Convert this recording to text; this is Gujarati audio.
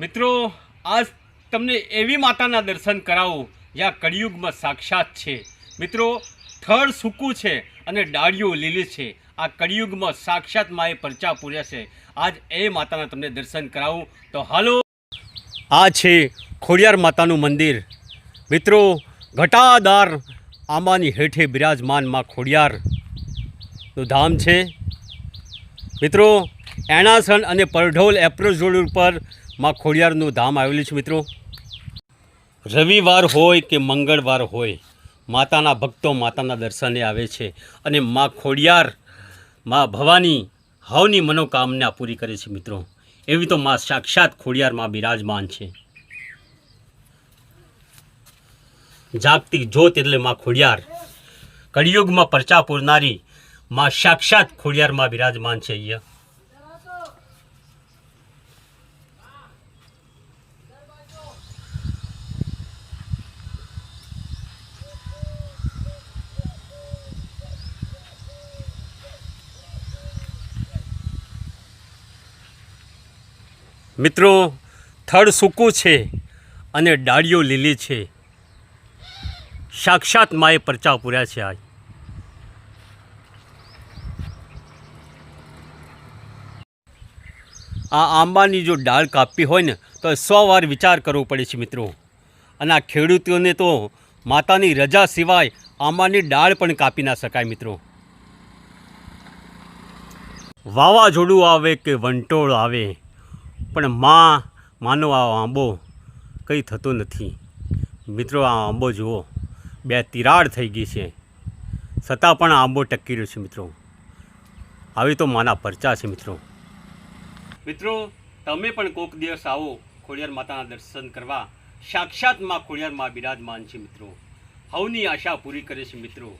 મિત્રો, આજ તમને એવી માતાના દર્શન કરાવું જ્યાં કળિયુગમાં સાક્ષાત છે. મિત્રો, થળ સૂકું છે અને ડાળીઓ લીલી છે. આ કળિયુગમાં સાક્ષાત માએ પરચા પૂર્યા છે. આજ એ માતાના તમને દર્શન કરાવું. તો હાલો, આ છે ખોડિયાર માતાનું મંદિર. મિત્રો, ઘટાદાર આંબાની હેઠે બિરાજમાનમાં ખોડિયારનું ધામ છે. મિત્રો એણાસણ અને પરઢોલ એપ્રોચ રોડ ઉપર માં ખોડિયારનું ધામ આવેલું છે મિત્રો. રવિવાર હોય કે મંગળવાર હોય, માતાના ભક્તો માતાના દર્શને આવે છે અને માં ખોડિયાર, માં ભવાની હવની મનોકામના પૂરી કરે છે મિત્રો. એવી તો માં સાક્ષાત ખોડિયારમાં બિરાજમાન છે. જાગતિક જોત એટલે માં ખોડિયાર. કળિયુગમાં પરચા પૂરનારી માં સાક્ષાત ખોડિયારમાં બિરાજમાન છે અહીંયા. મિત્રો, થડ સૂકું છે અને ડાળીઓ લીલી છે. સાક્ષાત માએ પરચા પૂર્યા છે આજ. આ આંબાની જો ડાળ કાપવી હોય ને, તો સો વાર વિચાર કરવો પડે છે મિત્રો. અને આ ખેડૂતોને તો માતાની રજા સિવાય આંબાની ડાળ પણ કાપી ના શકાય મિત્રો. વાવાઝોડું આવે કે વંટોળ આવે પણ માં, માનો આ આંબો કંઈ થતો નથી. મિત્રો, આ આંબો જુઓ, બે તિરાડ થઈ ગઈ છે. છતાં પણ આંબો ટકી રહ્યો છે, મિત્રો. આવી તો માના પરચા છે, મિત્રો. મિત્રો, તમે પણ કોક દિવસ આવો ખોડિયાર માતાના દર્શન કરવા. સાક્ષાતમાં ખોડિયારમાં બિરાજમાન છે, મિત્રો. હવની આશા પૂરી કરે છે, મિત્રો.